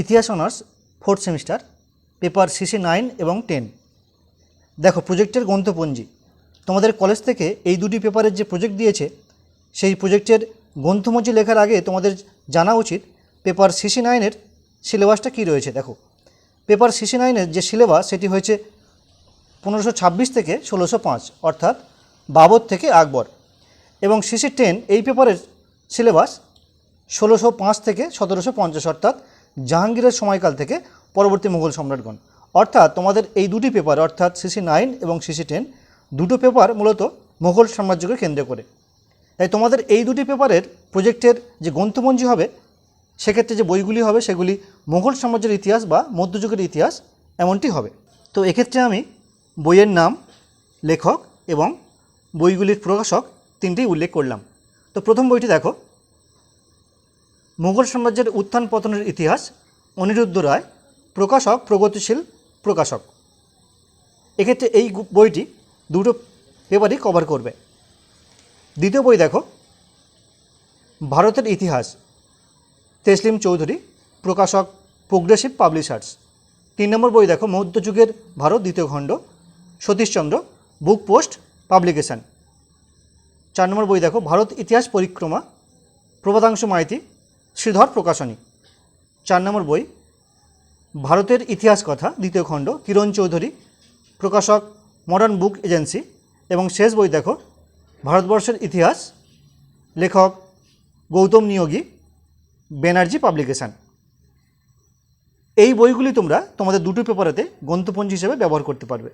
ইতিহাস honours fourth semester, paper CC nine এবং ten. দেখো, প্রজেক্টের গ্রন্থপঞ্জি। তোমাদের কলেজ থেকে এই দুটি পেপারের যে প্রজেক্ট দিয়েছে, সেই প্রজেক্টের গ্রন্থপঞ্জি লেখার আগে তোমাদের জানা উচিত পেপার সিসি নাইনের সিলেবাসটা কী রয়েছে। দেখো, পেপার সিসি নাইনের যে সিলেবাস, সেটি হয়েছে পনেরোশো ছাব্বিশ থেকে ষোলোশো পাঁচ, অর্থাৎ বাবর থেকে আকবর। এবং সিসি টেন, এই পেপারের সিলেবাস ষোলোশো পাঁচ থেকে সতেরোশো পঞ্চাশ, অর্থাৎ জাহাঙ্গীরের সময়কাল থেকে পরবর্তী মুঘল সম্রাটগণ। অর্থাৎ তোমাদের এই দুটি পেপার অর্থাৎ সিসি নাইন এবং সিসি টেন দুটো পেপার মূলত মুঘল সাম্রাজ্যকে কেন্দ্র করে। তাই তোমাদের এই দুটি পেপারের প্রজেক্টের যে গ্রন্থপঞ্জি হবে, সেক্ষেত্রে যে বইগুলি হবে, সেগুলি মুঘল সাম্রাজ্যের ইতিহাস বা মধ্যযুগের ইতিহাস এমনটি হবে। তো এক্ষেত্রে আমি বইয়ের নাম, লেখক এবং বইগুলির প্রকাশক তিনটেই উল্লেখ করলাম। তো প্রথম বইটি দেখো মুঘল সাম্রাজ্যের উত্থান পতনের ইতিহাস, অনিরুদ্ধ রায়, প্রকাশক, প্রগতিশীল প্রকাশক। এক্ষেত্রে এই বইটি দুটো পেপারই কভার করবে। দ্বিতীয় বই দেখো। ভারতের ইতিহাস। তেসলিম চৌধুরী, প্রকাশক, প্রোগ্রেসিভ পাবলিশার্স। তিন নম্বর বই দেখো মধ্যযুগের ভারত, দ্বিতীয় খণ্ড। Satishchandra book post, publication. চার নম্বর বই দেখো, ভারত ইতিহাস পরিক্রমা প্রভাতাংশু মাইতি শ্রীধর প্রকাশনী, চার নম্বর বই, ভারতের ইতিহাস কথা, দ্বিতীয় খণ্ড, কিরণ চৌধুরী, প্রকাশক, মডার্ন বুক এজেন্সি, এবং শেষ বই দেখো, ভারতবর্ষের ইতিহাস, লেখক, গৌতম নিয়োগী, ব্যানার্জি পাবলিকেশন। এই বইগুলি তোমরা তোমাদের দুটো পেপারেতে গ্রন্থপঞ্জি হিসেবে ব্যবহার করতে পারবে।